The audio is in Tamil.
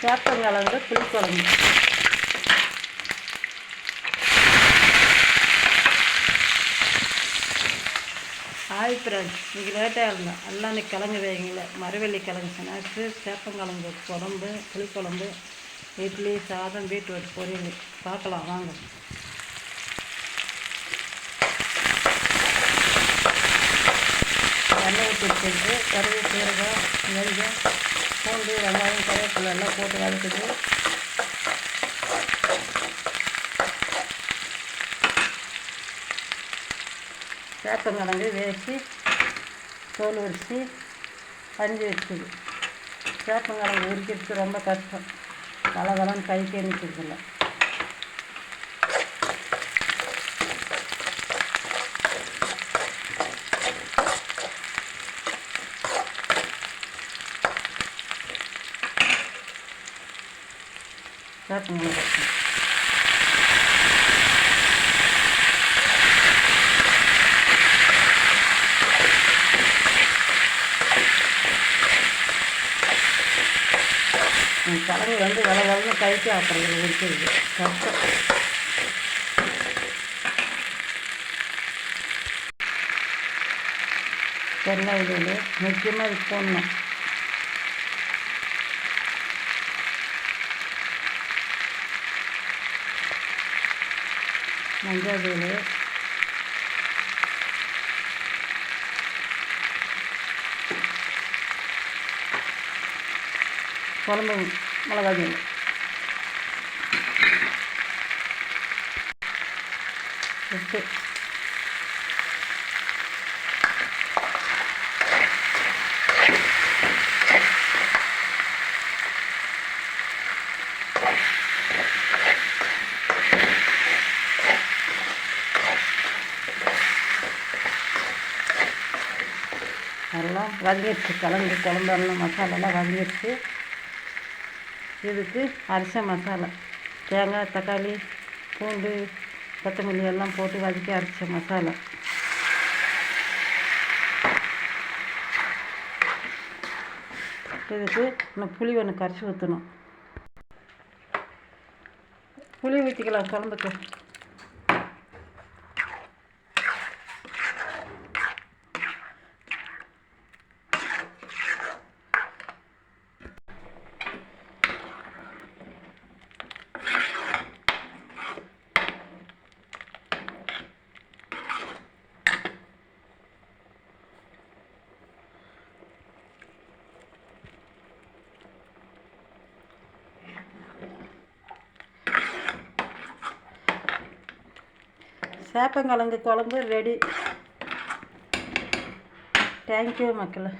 சேப்பங்கிழங்கு புளிக்குழம்பு ஹாய் ஃப்ரெண்ட்ஸ் இன்றைக்கி லேட்டாக இருந்தேன் எல்லாம் இன்னைக்கு கிழங்கு வேகல மரவள்ளி கிழங்கு ஸ்நாக்ஸு சேப்பங்கிழங்கு குழம்பு புளிக்குழம்பு இட்லி சாதம் பீட்ரூட் பொரியல். பார்க்கலாம் வாங்க. எண்ணெய் ஊற்றி வச்சுட்டு கருவி சீரகம் வெந்தயம் பூண்டு வெங்காயம் கருவேப்பிலை எல்லாம் போட்டு வதக்கிட்டு சேப்பங்கிழங்கு வேசி தோல் உரித்து பஞ்சு வச்சுது. சேப்பங்கிழங்கு உரிக்கிறதுக்கு ரொம்ப கஷ்டம். கலகலன்னு கைக்கே நிற்கிறதில்ல சேப்பங்கிழங்கு கஷ்டம் கிழங்கு வந்து வில வளர்ந்து கைக்கு அப்புறம் இருக்குது கஷ்டம் தென்னை இது முக்கியமாக இது போடணும். മഞ്ഞൾപ്പൊടി കുളമ്പും മുളകഞ്ഞും ഓക്കെ அதெல்லாம் உப்பு எல்லாம் வதங்கிடுச்சு கிழங்கு குழம்பெல்லாம் மசாலாலாம் வதங்கிடுச்சு. இதுக்கு அரிச மசாலா. தேங்காய் தக்காளி பூண்டு கொத்தமல்லி எல்லாம் போட்டு வதக்கி அரைச்ச மசாலா. இதுக்கு இன்னும் புளி ஒன்று கரைச்சி ஊற்றணும் புளி ஊற்றிக்கலாம் குழம்புக்கு. சேப்பங்கிழங்கு குழம்பு ரெடி தேங்க்யூ மக்களே.